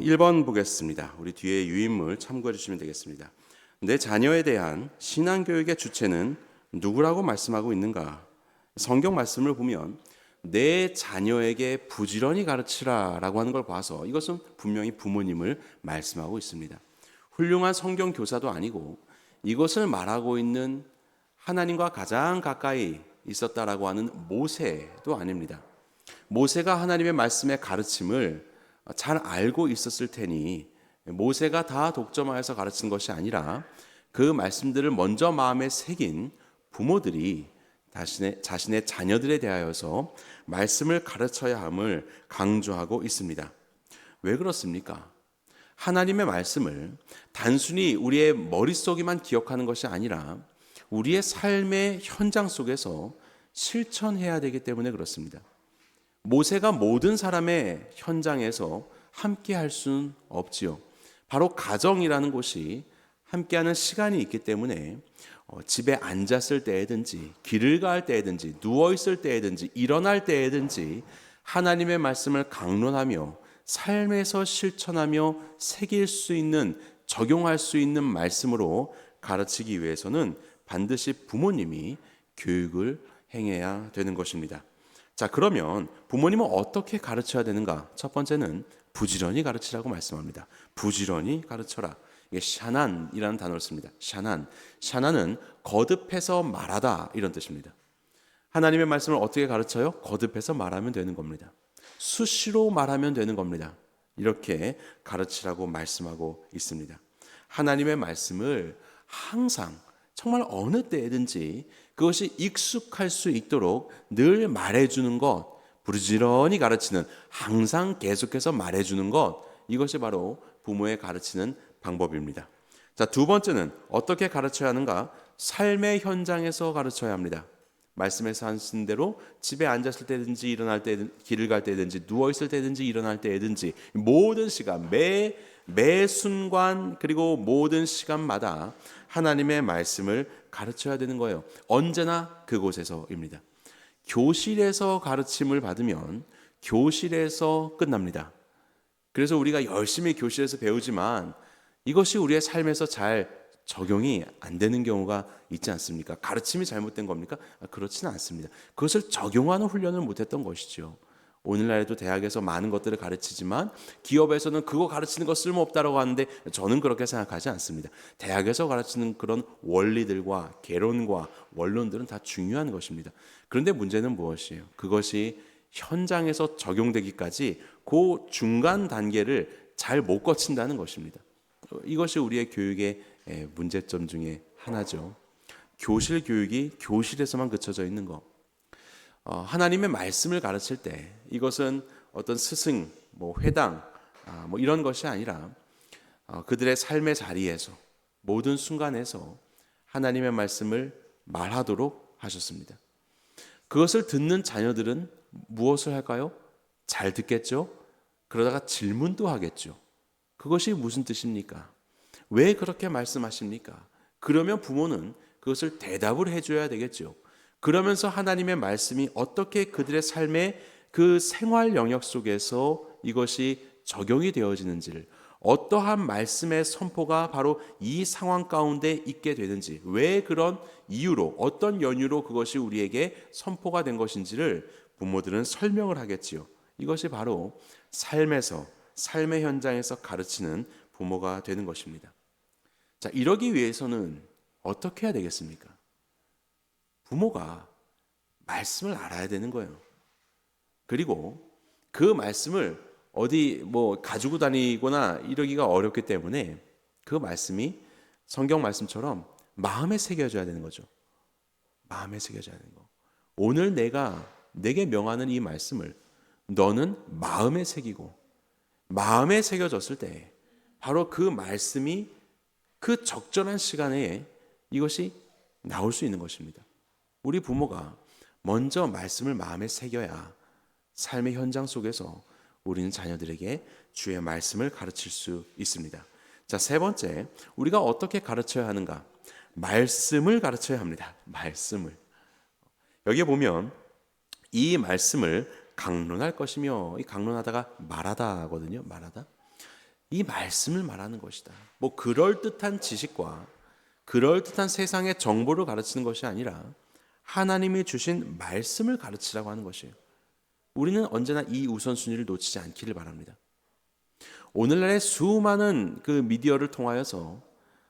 1번 보겠습니다. 우리 뒤에 유인물 참고해 주시면 되겠습니다. 내 자녀에 대한 신앙 교육의 주체는 누구라고 말씀하고 있는가? 성경 말씀을 보면 내 자녀에게 부지런히 가르치라 라고 하는 걸 봐서 이것은 분명히 부모님을 말씀하고 있습니다. 훌륭한 성경 교사도 아니고 이것을 말하고 있는 하나님과 가장 가까이 있었다라고 하는 모세도 아닙니다. 모세가 하나님의 말씀의 가르침을 잘 알고 있었을 테니 모세가 다 독점하여서 가르친 것이 아니라 그 말씀들을 먼저 마음에 새긴 부모들이 자신의, 자신의 자녀들에 대하여서 말씀을 가르쳐야 함을 강조하고 있습니다. 왜 그렇습니까? 하나님의 말씀을 단순히 우리의 머릿속에만 기억하는 것이 아니라 우리의 삶의 현장 속에서 실천해야 되기 때문에 그렇습니다. 모세가 모든 사람의 현장에서 함께 할 수는 없지요. 바로 가정이라는 곳이 함께하는 시간이 있기 때문에 어, 집에 앉았을 때든지 길을 갈 때든지 누워 있을 때든지 일어날 때든지 하나님의 말씀을 강론하며 삶에서 실천하며 새길 수 있는 적용할 수 있는 말씀으로 가르치기 위해서는 반드시 부모님이 교육을 행해야 되는 것입니다. 자, 그러면 부모님은 어떻게 가르쳐야 되는가? 첫 번째는 부지런히 가르치라고 말씀합니다. 부지런히 가르쳐라. 이게 샤난이라는 단어를 씁니다. 샤난. 샤난은 거듭해서 말하다 이런 뜻입니다. 하나님의 말씀을 어떻게 가르쳐요? 거듭해서 말하면 되는 겁니다. 수시로 말하면 되는 겁니다. 이렇게 가르치라고 말씀하고 있습니다. 하나님의 말씀을 항상 정말 어느 때든지 그것이 익숙할 수 있도록 늘 말해주는 것, 부지런히 가르치는, 항상 계속해서 말해주는 것, 이것이 바로 부모의 가르치는 방법입니다. 자, 두 번째는 어떻게 가르쳐야 하는가? 삶의 현장에서 가르쳐야 합니다. 말씀에서 하신 대로 집에 앉았을 때든지 일어날 때 길을 갈 때든지 누워 있을 때든지 일어날 때든지 모든 시간 매 매 순간 그리고 모든 시간마다 하나님의 말씀을 가르쳐야 되는 거예요. 언제나 그곳에서입니다. 교실에서 가르침을 받으면 교실에서 끝납니다. 그래서 우리가 열심히 교실에서 배우지만 이것이 우리의 삶에서 잘 적용이 안 되는 경우가 있지 않습니까? 가르침이 잘못된 겁니까? 아, 그렇지는 않습니다. 그것을 적용하는 훈련을 못했던 것이죠. 오늘날에도 대학에서 많은 것들을 가르치지만 기업에서는 그거 가르치는 거 쓸모없다라고 하는데 저는 그렇게 생각하지 않습니다. 대학에서 가르치는 그런 원리들과 개론과 원론들은 다 중요한 것입니다. 그런데 문제는 무엇이에요? 그것이 현장에서 적용되기까지 그 중간 단계를 잘 못 거친다는 것입니다. 이것이 우리의 교육의 문제점 중에 하나죠. 교실 교육이 교실에서만 그쳐져 있는 것. 어, 하나님의 말씀을 가르칠 때 이것은 어떤 스승, 뭐 회당, 아, 뭐 이런 것이 아니라 어, 그들의 삶의 자리에서 모든 순간에서 하나님의 말씀을 말하도록 하셨습니다. 그것을 듣는 자녀들은 무엇을 할까요? 잘 듣겠죠? 그러다가 질문도 하겠죠. 그것이 무슨 뜻입니까? 왜 그렇게 말씀하십니까? 그러면 부모는 그것을 대답을 해줘야 되겠죠. 그러면서 하나님의 말씀이 어떻게 그들의 삶의 그 생활 영역 속에서 이것이 적용이 되어지는지를 어떠한 말씀의 선포가 바로 이 상황 가운데 있게 되는지, 왜 그런 이유로, 어떤 연유로 그것이 우리에게 선포가 된 것인지를 부모들은 설명을 하겠지요. 이것이 바로 삶에서, 삶의 현장에서 가르치는 부모가 되는 것입니다. 자, 이러기 위해서는 어떻게 해야 되겠습니까? 부모가 말씀을 알아야 되는 거예요. 그리고 그 말씀을 어디 뭐 가지고 다니거나 이러기가 어렵기 때문에 그 말씀이 성경 말씀처럼 마음에 새겨져야 되는 거죠. 마음에 새겨져야 되는 거. 오늘 내가 내게 명하는 이 말씀을 너는 마음에 새기고 마음에 새겨졌을 때 바로 그 말씀이 그 적절한 시간에 이것이 나올 수 있는 것입니다. 우리 부모가 먼저 말씀을 마음에 새겨야 삶의 현장 속에서 우리는 자녀들에게 주의 말씀을 가르칠 수 있습니다. 자, 세 번째, 우리가 어떻게 가르쳐야 하는가? 말씀을 가르쳐야 합니다. 말씀을. 여기에 보면 이 말씀을 강론할 것이며 이 강론하다가 말하다 하거든요. 말하다. 이 말씀을 말하는 것이다. 뭐 그럴 듯한 지식과 그럴 듯한 세상의 정보를 가르치는 것이 아니라 하나님이 주신 말씀을 가르치라고 하는 것이에요. 우리는 언제나 이 우선순위를 놓치지 않기를 바랍니다. 오늘날의 수많은 그 미디어를 통하여서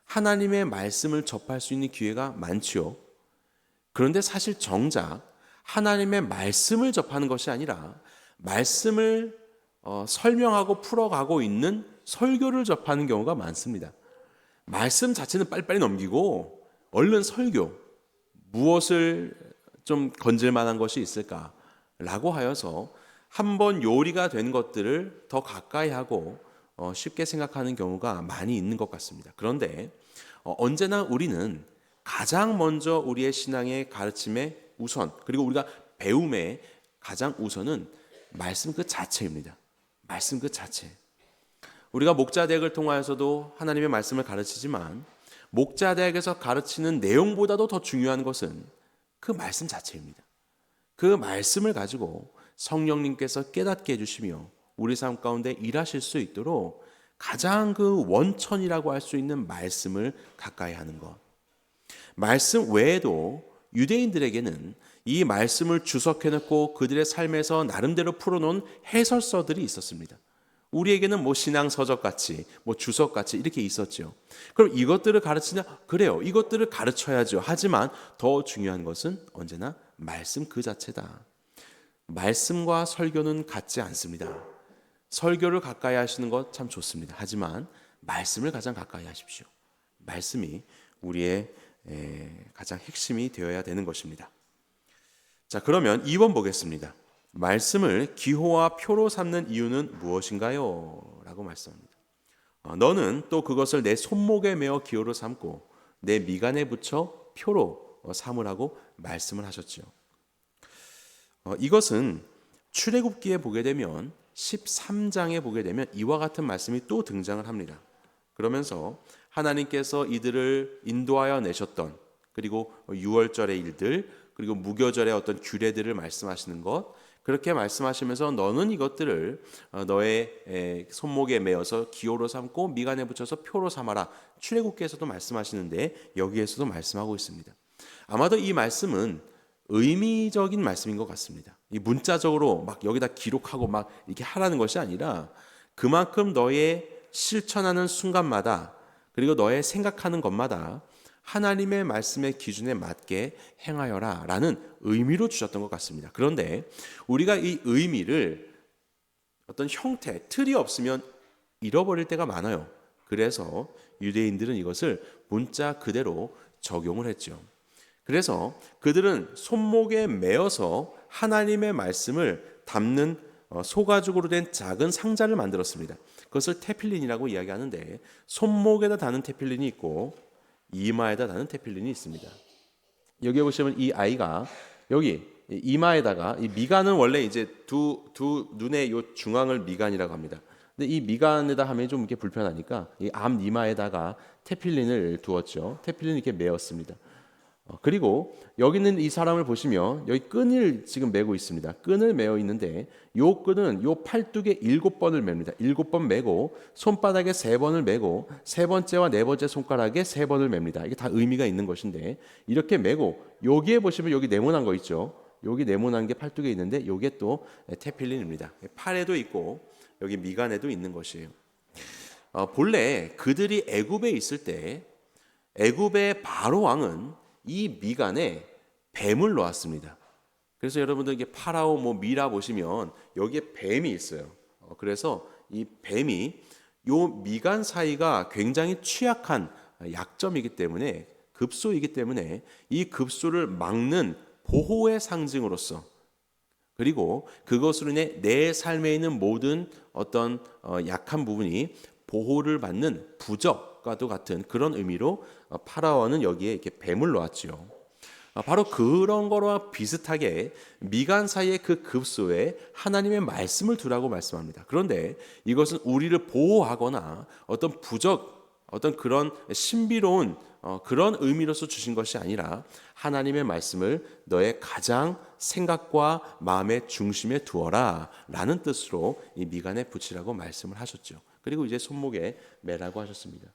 하나님의 말씀을 접할 수 있는 기회가 많지요. 그런데 사실 정작 하나님의 말씀을 접하는 것이 아니라 말씀을 어, 설명하고 풀어가고 있는 설교를 접하는 경우가 많습니다. 말씀 자체는 빨리빨리 넘기고 얼른 설교 무엇을 좀 건질 만한 것이 있을까라고 하여서 한번 요리가 된 것들을 더 가까이 하고 어, 쉽게 생각하는 경우가 많이 있는 것 같습니다. 그런데 어, 언제나 우리는 가장 먼저 우리의 신앙의 가르침의 우선 그리고 우리가 배움의 가장 우선은 말씀 그 자체입니다. 말씀 그 자체. 우리가 목자대학을 통하여서도 하나님의 말씀을 가르치지만 목자대학에서 가르치는 내용보다도 더 중요한 것은 그 말씀 자체입니다. 그 말씀을 가지고 성령님께서 깨닫게 해주시며 우리 삶 가운데 일하실 수 있도록 가장 그 원천이라고 할 수 있는 말씀을 가까이 하는 것. 말씀 외에도 유대인들에게는 이 말씀을 주석해놓고 그들의 삶에서 나름대로 풀어놓은 해설서들이 있었습니다. 우리에게는 뭐 신앙 서적 같이, 뭐 주석 같이 이렇게 있었죠. 그럼 이것들을 가르치냐? 그래요. 이것들을 가르쳐야죠. 하지만 더 중요한 것은 언제나 말씀 그 자체다. 말씀과 설교는 같지 않습니다. 설교를 가까이 하시는 것 참 좋습니다. 하지만 말씀을 가장 가까이 하십시오. 말씀이 우리의 가장 핵심이 되어야 되는 것입니다. 자, 그러면 2번 보겠습니다. 말씀을 기호와 표로 삼는 이유는 무엇인가요? 라고 말씀합니다. 어, 너는 또 그것을 내 손목에 메어 기호로 삼고 내 미간에 붙여 표로 어, 삼으라고 말씀을 하셨죠. 어, 이것은 출애굽기에 보게 되면 13장에 보게 되면 이와 같은 말씀이 또 등장을 합니다. 그러면서 하나님께서 이들을 인도하여 내셨던 그리고 유월절의 일들 그리고 무교절의 어떤 규례들을 말씀하시는 것 그렇게 말씀하시면서 너는 이것들을 어, 너의 손목에 메어서 기호로 삼고 미간에 붙여서 표로 삼아라. 출애굽기에서도 말씀하시는데 여기에서도 말씀하고 있습니다. 아마도 이 말씀은 의미적인 말씀인 것 같습니다. 이 문자적으로 막 여기다 기록하고 막 이렇게 하라는 것이 아니라 그만큼 너의 실천하는 순간마다 그리고 너의 생각하는 것마다 하나님의 말씀의 기준에 맞게 행하여라 라는 의미로 주셨던 것 같습니다. 그런데 우리가 이 의미를 어떤 형태, 틀이 없으면 잃어버릴 때가 많아요. 그래서 유대인들은 이것을 문자 그대로 적용을 했죠. 그래서 그들은 손목에 메어서 하나님의 말씀을 담는 어, 소가죽으로 된 작은 상자를 만들었습니다. 그것을 테필린이라고 이야기하는데 손목에다 다는 테필린이 있고 이마에다 다는 테필린이 있습니다. 여기 보시면 이 아이가 여기 이마에다가 이 미간은 원래 이제 두 두 눈의 요 중앙을 미간이라고 합니다. 근데 이 미간에다 하면 좀 이렇게 불편하니까 이 앞 이마에다가 테필린을 두었죠. 테필린 이렇게 메었습니다. 어, 그리고 여기 있는 이 사람을 보시면 여기 끈을 지금 메고 있습니다. 끈을 메어 있는데 요 끈은 요 팔뚝에 일곱 번을 맵니다. 일곱 번 메고 손바닥에 세 번을 메고 세 번째와 네 번째 손가락에 세 번을 맵니다. 이게 다 의미가 있는 것인데 이렇게 메고 여기에 보시면 여기 네모난 거 있죠. 여기 네모난 게 팔뚝에 있는데 요게 또 테필린입니다. 팔에도 있고 여기 미간에도 있는 것이에요. 어, 본래 그들이 애굽에 있을 때 애굽의 바로 왕은 이 미간에 뱀을 놓았습니다. 그래서 여러분들 이게 파라오 뭐 미라 보시면 여기에 뱀이 있어요. 어, 그래서 이 뱀이 요 미간 사이가 굉장히 취약한 약점이기 때문에 급소이기 때문에 이 급소를 막는 보호의 상징으로서 그리고 그것으로 인해 내 삶에 있는 모든 어떤 어, 약한 부분이 보호를 받는 부적 과도 같은 그런 의미로 어, 파라오는 여기에 이렇게 뱀을 놓았지요. 어, 바로 그런 거와 비슷하게 미간 사이의 그 급소에 하나님의 말씀을 두라고 말씀합니다. 그런데 이것은 우리를 보호하거나 어떤 부적, 어떤 그런 신비로운 어, 그런 의미로서 주신 것이 아니라 하나님의 말씀을 너의 가장 생각과 마음의 중심에 두어라 라는 뜻으로 이 미간에 붙이라고 말씀을 하셨죠. 그리고 이제 손목에 매라고 하셨습니다.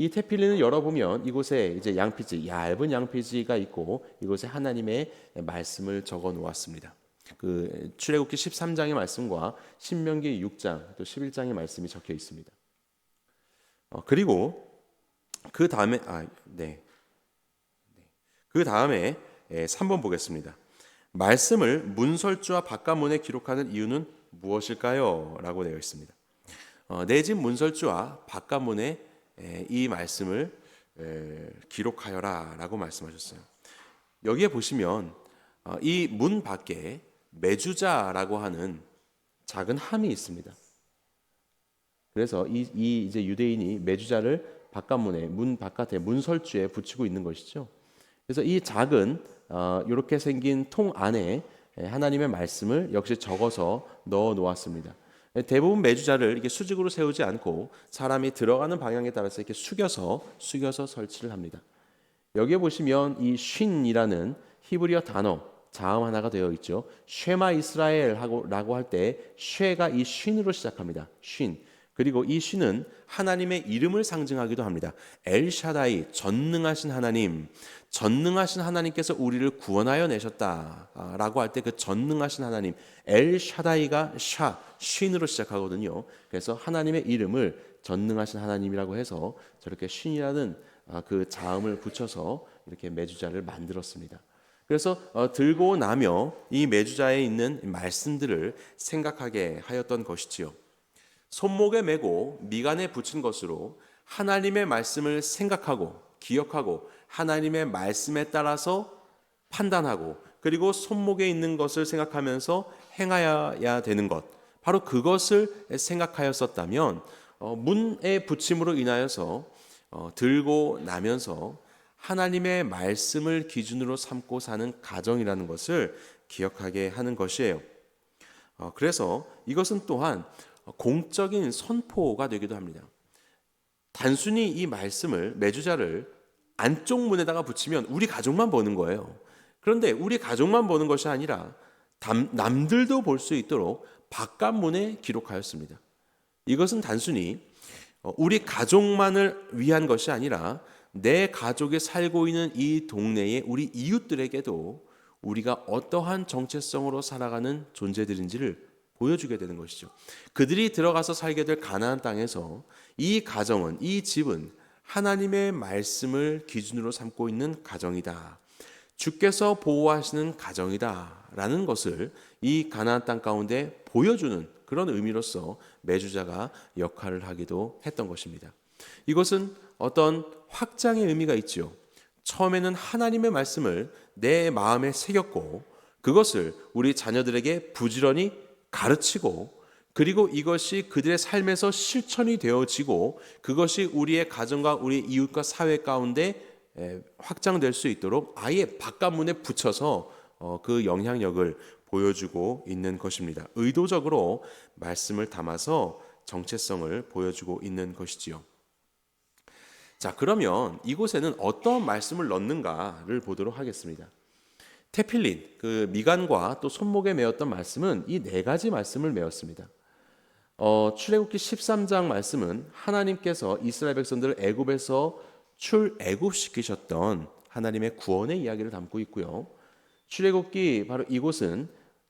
이 테필리는 열어보면 이곳에 이제 양피지 얇은 양피지가 있고 이곳에 하나님의 말씀을 적어 놓았습니다. 그 출애굽기 13장의 말씀과 신명기 6장 또 11장의 말씀이 적혀 있습니다. 어, 그리고 그 다음에 아 네. 그 다음에 3번 보겠습니다. 말씀을 문설주와 바깥문에 기록하는 이유는 무엇일까요? 라고 되어 있습니다. 어, 내집 문설주와 바깥문에 에, 이 말씀을 에, 기록하여라 라고 말씀하셨어요. 여기에 보시면 어, 이문 밖에 매주자라고 하는 작은 함이 있습니다. 그래서 이, 이 이제 유대인이 매주자를 바깥문에 문 바깥에 문설주에 붙이고 있는 것이죠. 그래서 이 작은 어, 이렇게 생긴 통 안에 하나님의 말씀을 역시 적어서 넣어 놓았습니다. 대부분 매주자를 이렇게 수직으로 세우지 않고 사람이 들어가는 방향에 따라서 이렇게 숙여서 숙여서 설치를 합니다. 여기에 보시면 이 쉰이라는 히브리어 단어 자음 하나가 되어 있죠. 쉐마 이스라엘하고라고 할 때 쉐가 이 쉰으로 시작합니다. 쉰. 그리고 이 쉰은 하나님의 이름을 상징하기도 합니다. 엘샤다이 전능하신 하나님, 전능하신 하나님께서 우리를 구원하여 내셨다라고 할 때 그 전능하신 하나님 엘샤다이가 샤 쉰으로 시작하거든요. 그래서 하나님의 이름을 전능하신 하나님이라고 해서 저렇게 쉰이라는 아, 그 자음을 붙여서 이렇게 매주자를 만들었습니다. 그래서 어, 들고 나며 이 매주자에 있는 말씀들을 생각하게 하였던 것이지요. 손목에 메고 미간에 붙인 것으로 하나님의 말씀을 생각하고 기억하고 하나님의 말씀에 따라서 판단하고 그리고 손목에 있는 것을 생각하면서 행하여야 되는 것 바로 그것을 생각하였었다면 어, 문에 붙임으로 인하여서 어, 들고 나면서 하나님의 말씀을 기준으로 삼고 사는 가정이라는 것을 기억하게 하는 것이에요. 어, 그래서 이것은 또한 공적인 선포가 되기도 합니다. 단순히 이 말씀을 매주자를 안쪽 문에다가 붙이면 우리 가족만 보는 거예요. 그런데 우리 가족만 보는 것이 아니라 남들도 볼 수 있도록 바깥 문에 기록하였습니다. 이것은 단순히 어, 우리 가족만을 위한 것이 아니라 내 가족이 살고 있는 이 동네의 우리 이웃들에게도 우리가 어떠한 정체성으로 살아가는 존재들인지를 보여주게 되는 것이죠. 그들이 들어가서 살게 될 가나안 땅에서 이 가정은 이 집은 하나님의 말씀을 기준으로 삼고 있는 가정이다. 주께서 보호하시는 가정이다라는 것을 이 가나안 땅 가운데 보여주는 그런 의미로서 매주자가 역할을 하기도 했던 것입니다. 이것은 어떤 확장의 의미가 있죠. 처음에는 하나님의 말씀을 내 마음에 새겼고 그것을 우리 자녀들에게 부지런히 가르치고 그리고 이것이 그들의 삶에서 실천이 되어지고 그것이 우리의 가정과 우리 이웃과 사회 가운데 확장될 수 있도록 아예 바깥문에 붙여서 어, 그 영향력을 보여주고 있는 것입니다. 의도적으로 말씀을 담아서 정체성을 보여주고 있는 것이지요. 자, 그러면 이곳에는 어떤 말씀을 넣는가를 보도록 하겠습니다. 테필린, 그 미간과 또 손목에 메었던 말씀은 이 네 가지 말씀을 메었습니다. 어, 출애굽기 13장 말씀은 하나님께서 이스라엘 백성들을 애굽에서 출애굽시키셨던 하나님의 구원의 이야기를 담고 있고요. 출애굽기 바로 이곳은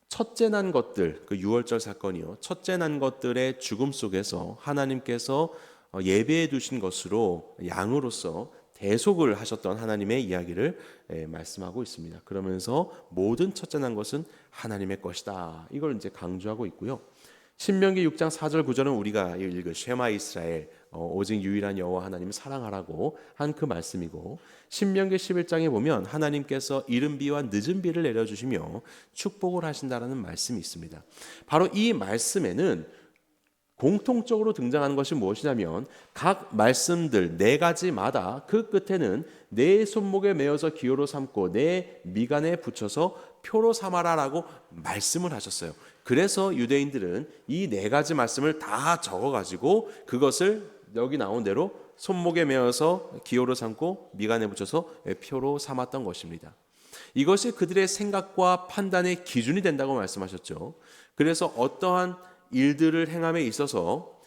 첫째 난 것들 그 유월절 사건이요. 첫째 난 것들의 죽음 속에서 하나님께서 어, 예배해 두신 것으로 양으로서 대속을 하셨던 하나님의 이야기를 예, 말씀하고 있습니다. 그러면서 모든 첫째 난 것은 하나님의 것이다. 이걸 이제 강조하고 있고요. 신명기 6장 4절 9절은 우리가 읽은 쉐마 이스라엘 어, 오직 유일한 여호와 하나님을 사랑하라고 한 그 말씀이고 신명기 11장에 보면 하나님께서 이른 비와 늦은 비를 내려 주시며 축복을 하신다라는 말씀이 있습니다. 바로 이 말씀에는 공통적으로 등장하는 것이 무엇이냐면 각 말씀들 네 가지마다 그 끝에는 내 손목에 메어서 기호로 삼고 내 미간에 붙여서 표로 삼아라라고 말씀을 하셨어요. 그래서 유대인들은 이 네 가지 말씀을 다 적어 가지고 그것을 여기 나온 대로 손목에 메어서 기호로 삼고 미간에 붙여서 표로 삼았던 것입니다. 이것이 그들의 생각과 판단의 기준이 된다고 말씀하셨죠. 그래서 어떠한 일들을 행함에 있어서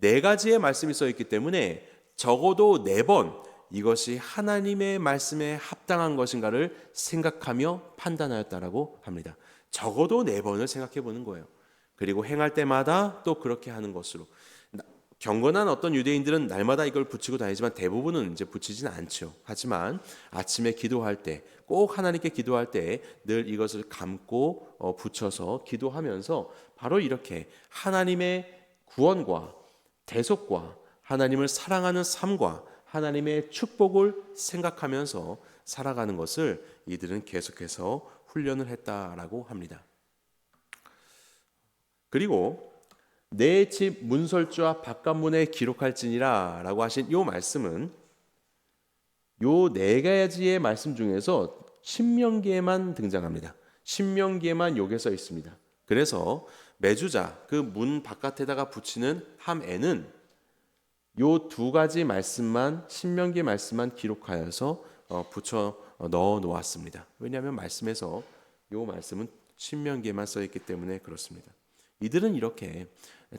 네 가지의 말씀이 써 있기 때문에 적어도 네 번 이것이 하나님의 말씀에 합당한 것인가를 생각하며 판단하였다라고 합니다. 적어도 네 번을 생각해 보는 거예요. 그리고 행할 때마다 또 그렇게 하는 것으로 나- 경건한 어떤 유대인들은 날마다 이걸 붙이고 다니지만 대부분은 이제 붙이지는 않죠. 하지만 아침에 기도할 때 꼭 하나님께 기도할 때 늘 이것을 감고 어, 붙여서 기도하면서 바로 이렇게 하나님의 구원과 대속과 하나님을 사랑하는 삶과 하나님의 축복을 생각하면서 살아가는 것을 이들은 계속해서 훈련을 했다라고 합니다. 그리고 내 집 문설주와 바깥문에 기록할지니라라고 하신 이 말씀은 요 네 가지의 말씀 중에서 신명기에만 등장합니다. 신명기에만 요게 써 있습니다. 그래서 매주자 그 문 바깥에다가 붙이는 함에는 요 두 가지 말씀만 신명기 말씀만 기록하여서 어, 붙여 어, 넣어 놓았습니다. 왜냐하면 말씀에서 요 말씀은 신명기에만 써 있기 때문에 그렇습니다. 이들은 이렇게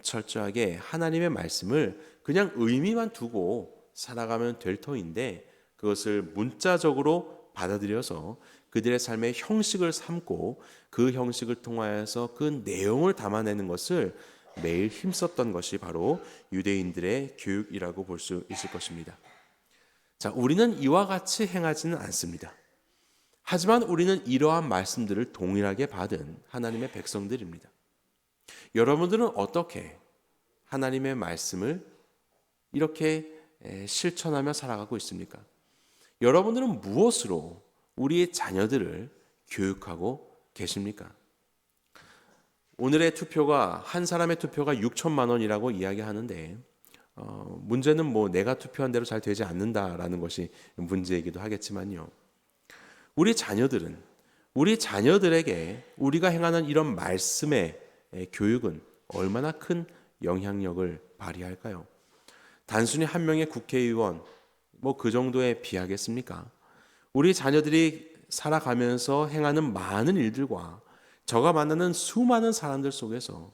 철저하게 하나님의 말씀을 그냥 의미만 두고 살아가면 될 터인데 그것을 문자적으로 받아들여서 그들의 삶의 형식을 삼고 그 형식을 통하여서 그 내용을 담아내는 것을 매일 힘썼던 것이 바로 유대인들의 교육이라고 볼 수 있을 것입니다. 자, 우리는 이와 같이 행하지는 않습니다. 하지만 우리는 이러한 말씀들을 동일하게 받은 하나님의 백성들입니다. 여러분들은 어떻게 하나님의 말씀을 이렇게 에, 실천하며 살아가고 있습니까? 여러분들은 무엇으로 우리의 자녀들을 교육하고 계십니까? 오늘의 투표가 한 사람의 투표가 6천만 원이라고 이야기하는데 어, 문제는 뭐 내가 투표한 대로 잘 되지 않는다라는 것이 문제이기도 하겠지만요. 우리 자녀들은 우리 자녀들에게 우리가 행하는 이런 말씀의 에, 교육은 얼마나 큰 영향력을 발휘할까요? 단순히 한 명의 국회의원 뭐 그 정도에 비하겠습니까? 우리 자녀들이 살아가면서 행하는 많은 일들과 저가 만나는 수많은 사람들 속에서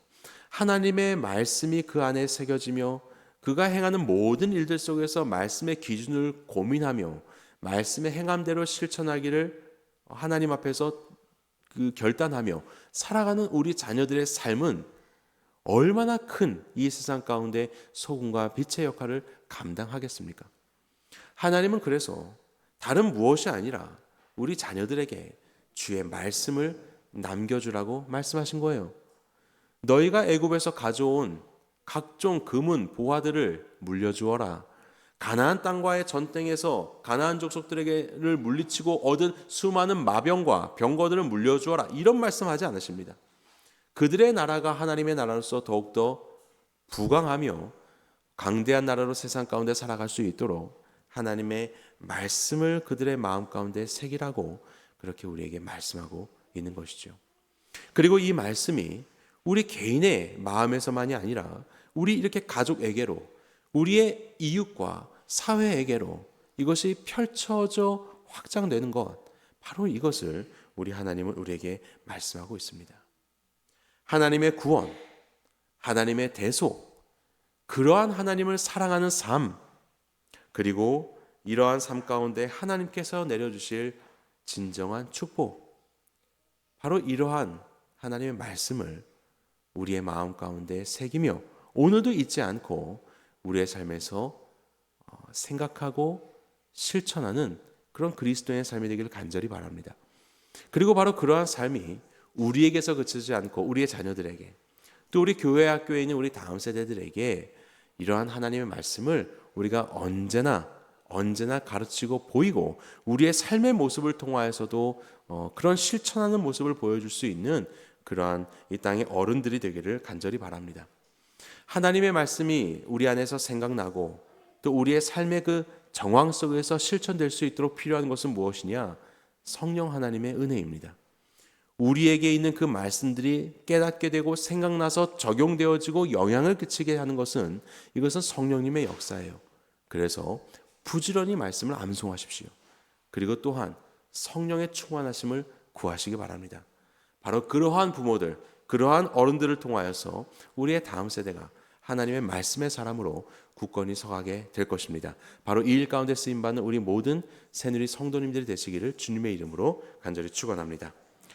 하나님의 말씀이 그 안에 새겨지며 그가 행하는 모든 일들 속에서 말씀의 기준을 고민하며 말씀의 행함대로 실천하기를 하나님 앞에서 그 결단하며 살아가는 우리 자녀들의 삶은 얼마나 큰 이 세상 가운데 소금과 빛의 역할을 감당하겠습니까? 하나님은 그래서 다른 무엇이 아니라 우리 자녀들에게 주의 말씀을 남겨주라고 말씀하신 거예요. 너희가 애굽에서 가져온 각종 금은 보화들을 물려주어라. 가나안 땅과의 전쟁에서 가나안 족속들에게를 물리치고 얻은 수많은 마병과 병거들을 물려주어라. 이런 말씀하지 않으십니다. 그들의 나라가 하나님의 나라로서 더욱더 부강하며 강대한 나라로 세상 가운데 살아갈 수 있도록 하나님의 말씀을 그들의 마음 가운데 새기라고 그렇게 우리에게 말씀하고 있는 것이죠. 그리고 이 말씀이 우리 개인의 마음에서만이 아니라 우리 이렇게 가족에게로 우리의 이웃과 사회에게로 이것이 펼쳐져 확장되는 것 바로 이것을 우리 하나님은 우리에게 말씀하고 있습니다. 하나님의 구원, 하나님의 대속, 그러한 하나님을 사랑하는 삶, 그리고 이러한 삶 가운데 하나님께서 내려주실 진정한 축복, 바로 이러한 하나님의 말씀을 우리의 마음 가운데 새기며 오늘도 잊지 않고 우리의 삶에서 어, 생각하고 실천하는 그런 그리스도의 삶이 되기를 간절히 바랍니다. 그리고 바로 그러한 삶이 우리에게서 그치지 않고 우리의 자녀들에게 또 우리 교회 학교에 있는 우리 다음 세대들에게 이러한 하나님의 말씀을 우리가 언제나 언제나 가르치고 보이고 우리의 삶의 모습을 통하여서도 어, 그런 실천하는 모습을 보여줄 수 있는 그러한 이 땅의 어른들이 되기를 간절히 바랍니다. 하나님의 말씀이 우리 안에서 생각나고 또 우리의 삶의 그 정황 속에서 실천될 수 있도록 필요한 것은 무엇이냐? 성령 하나님의 은혜입니다. 우리에게 있는 그 말씀들이 깨닫게 되고 생각나서 적용되어지고 영향을 끼치게 하는 것은 이것은 성령님의 역사예요. 그래서 부지런히 말씀을 암송하십시오. 그리고 또한 성령의 충만하심을 구하시기 바랍니다. 바로 그러한 부모들, 그러한 어른들을 통하여서 우리의 다음 세대가 하나님의 말씀의 사람으로 굳건히 서가게 될 것입니다. 바로 이 일 가운데 쓰임 받는 우리 모든 새누리 성도님들이 되시기를 주님의 이름으로 간절히 축원합니다.